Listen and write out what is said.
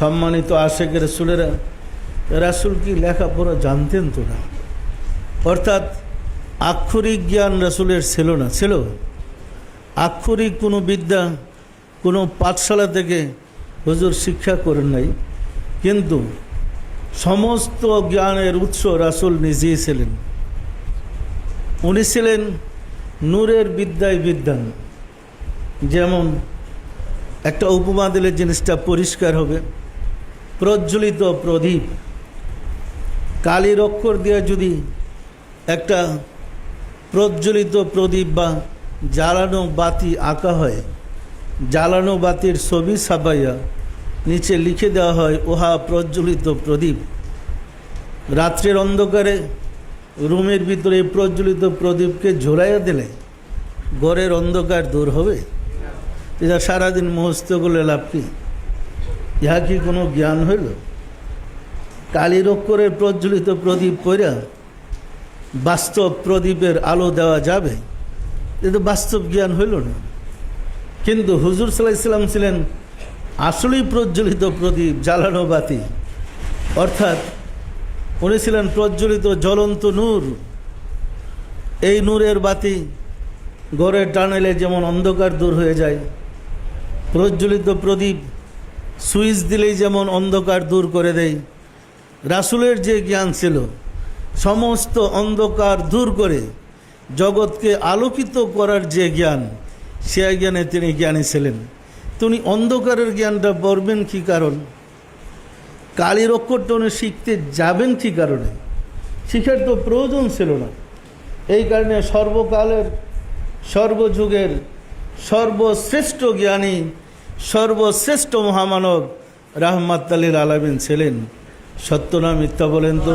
সম্মানিত আশেখ রসুলেরা, রাসুল কি লেখাপড়া জানতেন তো না? অর্থাৎ আক্ষরিক জ্ঞান রাসুলের ছিল না। ছিল? আক্ষরিক কোনো বিদ্যা, কোনো পাঠশালা থেকে হুজুর শিক্ষা করেন নাই। কিন্তু সমস্ত জ্ঞানের উৎস রাসুল নিজেই ছিলেন। উনি ছিলেন নূরের বিদ্যায় বিদ্যান। যেমন একটা উপমা দিলে জিনিসটা পরিষ্কার হবে। প্রজ্বলিত প্রদীপ। কালির অক্ষর দিয়ে যদি একটা প্রজ্বলিত প্রদীপ বা জ্বালানো বাতি আঁকা হয়, জ্বালানো বাতির ছবি ছাপাইয়া নিচে লিখে দেওয়া হয়, ওহা প্রজ্বলিত প্রদীপ। রাত্রের অন্ধকারে রুমের ভিতরে প্রজ্বলিত প্রদীপকে ঝোলাইয়া দিলে ঘরের অন্ধকার দূর হবে। এটা সারাদিন মুহস্ত করলে লাভ কি? ইহা কি কোনো জ্ঞান হইল? কালীর অক্ষরের প্রজ্বলিত প্রদীপ কইরা বাস্তব প্রদীপের আলো দেওয়া যাবে? এটা বাস্তব জ্ঞান হইল না। কিন্তু হুজুর সাল্লাহ ইসলাম ছিলেন আসলেই প্রজ্বলিত প্রদীপ, জ্বালানো বাতি। অর্থাৎ উনি ছিলেন প্রজ্বলিত জ্বলন্ত নূর। এই নূরের বাতি ঘরে টানেলে যেমন অন্ধকার দূর হয়ে যায়, প্রজ্বলিত প্রদীপ সুইচ দিলেই যেমন অন্ধকার দূর করে দেয়। রাসুলের যে জ্ঞান ছিল, সমস্ত অন্ধকার দূর করে জগৎকে আলোকিত করার যে জ্ঞান সে জ্ঞানে তিনি জ্ঞানী ছিলেন। তিনি অন্ধকারের জ্ঞানটা পড়বেন কী কারণ? কালীর অক্ষরটা উনি শিখতে যাবেন কী কারণে? শিখার তো প্রয়োজন ছিল না। এই কারণে সর্বকালের, সর্বযুগের সর্বশ্রেষ্ঠ জ্ঞানী সর্বশ্রেষ্ঠ মহামানব রাহমাত আলীর আলামিন ছিলেন। সত্য না মিথ্যা বলেন তো?